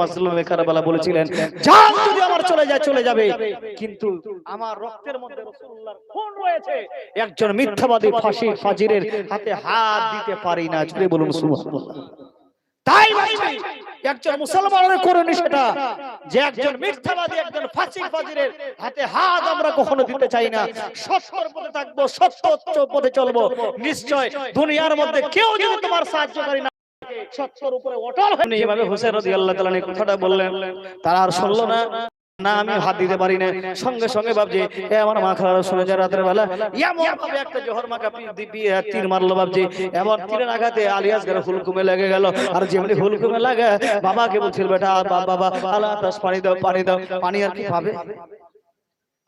মাসলুমে কারবালা বলেছিলেন জান যদি আমার চলে যায় চলে যাবে। কিন্তু আমার রক্তের মধ্যে রাসূলুল্লাহর খুন রয়েছে। একজন মিথ্যাবাদী ফাঁসি ফাজিরের হাতে হাত দিতে পারি না জুড়ে বলুন সুবহানাল্লাহ। তাই একজন মুসলমানের করণী সেটা যে একজন মিথ্যাবাদী একজন ফাঁসি ফাজিরের হাতে হাত আমরা কখনো দিতে চাই না। সত্যর পথে থাকব সত্য পথে চলবো। নিশ্চয় দুনিয়ার মধ্যে কেউ যদি তোমার সাহায্যকারী না উপরে অটল হয়ে এইভাবে হোসেন কথাটা বললেন, তারা আর শুনলো না। না, আমি দিতে পারি না। সঙ্গে সঙ্গে ভাবছি, এ আমার শুনে যায় রাতের বেলা, এমন একটা জোহর মাকা তীর মারলো ভাবছি, এমন তীরের আঘাতে আলিয়াস গেল হুলকুমে লেগে গেল। আর যেমনি হুলকুমে লাগে, বাবাকে বলছিল, বেটা বাবা বাবা পানি দাও পানি দাও। পানি আর কি পাবে?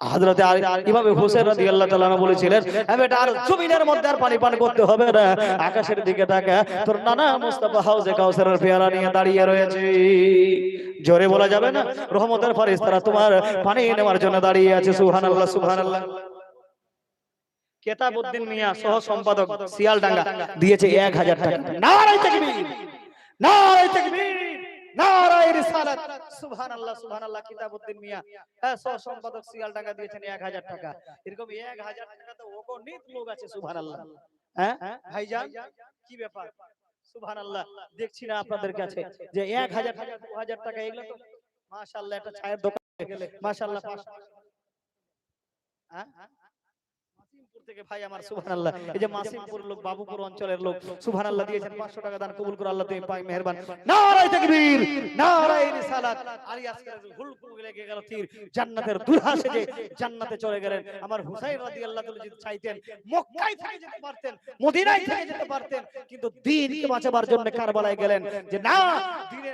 হাজরতে আর ইমামে হোসেন রাদিয়াল্লাহু তাআলা বলেছিলেন বেটা আর জমিনের মধ্যে আর পানি পান করতে হবে না। আকাশের দিকে তাকা তোর নানা মুস্তাফা হাউজে কাউসারের পেয়ারা নিয়ে দাঁড়িয়ে রয়েছে। জোরে বলা যাবে না? রহমতের ফেরেশতারা তোমার পানি নেওয়ার জন্য দাঁড়িয়ে আছে। সুহান আল্লাহ সুবহানাল্লাহ সুবহানাল্লাহ। কেতাবউদ্দিন মিয়া সহ সম্পাদক শিয়ালডাঙ্গা দিয়েছে 1000 টাকা। নারায়ে তাকবীর নারায়ে তাকবীর। নারায়ে রিসালাত সুবহানাল্লাহ সুবহানাল্লাহ কিতাবউদ্দিন মিয়া। হ্যাঁ সম্পাদক শিয়ালডাঙ্গা দিয়েছেন 1000 টাকা। এরকম 1000 টাকা তো অগণিত লোক আছে সুবহানাল্লাহ। হ্যাঁ ভাইজান কি ব্যাপার? সুবহানাল্লাহ দেখছি না আপনাদের কাছে যে 1000 টাকা 2000 টাকা এগুলো তো মাশাআল্লাহ একটা ছায়ের দোকানে গেলে মাশাআল্লাহ। হ্যাঁ? মাসিমপুর থেকে ভাই আমার সুবহানাল্লাহ। এই যে মাসিমপুর লোক বাবুপুর অঞ্চলের লোক সুবহানাল্লাহ দিয়েছেন 500 টাকা দান কবুল করে আল্লাহ তুমি পাই মেহেরবান। নারায়ে তাকবীর নারায়ে রিসালাত। আলী আসকারের হুলকুম লেগে গেল তীর। জান্নাতের দুলহা সেজে জান্নাতে চলে গেলেন। আমার হুসাইন রাদিয়াল্লাহু তাআলা যদি চাইতেন মক্কায় থেকে যেতে পারতেন মদিনায় থেকে যেতে পারতেন কিন্তু দ্বীনকে বাঁচাবার জন্য কারবালায় গেলেন। যে না দ্বীনের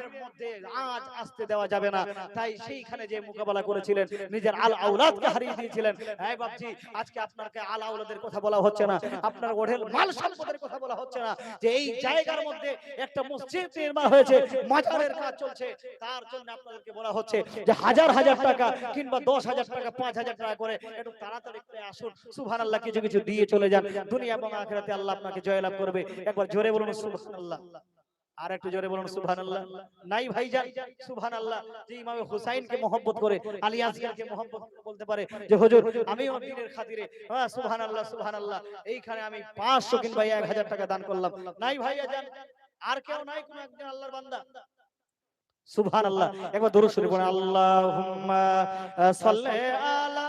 আজ আসতে দেওয়া যাবে না। তাই সেইখানে যে মোকাবেলা করেছিলেন নিজের আল আওলাদকে হারিয়ে দিয়েছিলেন। হ্যাঁ বাপজি আজকে আপনাকে আল আওলাদের কথা বলা হচ্ছে না। আপনার ওঢেল মাল সম্পদের কথা বলা হচ্ছে না। যে এই জায়গার মধ্যে একটা মসজিদ নির্মাণ হয়েছে মাজারের কাজ চলছে। তার জন্য আপনাদেরকে বলা হচ্ছে যে হাজার হাজার টাকা কিংবা দশ হাজার টাকা পাঁচ হাজার টাকা করে একটু তাড়াতাড়ি করে আসুন সুবহানাল্লাহ কিছু কিছু দিয়ে চলে যান দুনিয়া এবং আখিরাতে আল্লাহ আপনাকে জয়লাভ করবে একবার জোরে বলুন সুবহানাল্লাহ আর একটু জোরে বলুন সুবহানাল্লাহ। নাই ভাইজান সুবহানাল্লাহ। যে ইমামে হুসাইনকে মহব্বত করে আলী আসগরকে মহব্বত বলতে পারে। যে হুজুর দ্বীনের খাতিরে হ্যাঁ সুবহানাল্লাহ সুবহানাল্লাহ এইখানে আমি 500 কিংবা 1000 টাকা দান করলাম। নাই ভাইয়া জান আর কেউ নাই কোন একজন আল্লাহর বান্দা। সুবহানাল্লাহ। একবার দরুদ শরীফ পড়ুন আল্লাহুম্মা সাল্লি আলা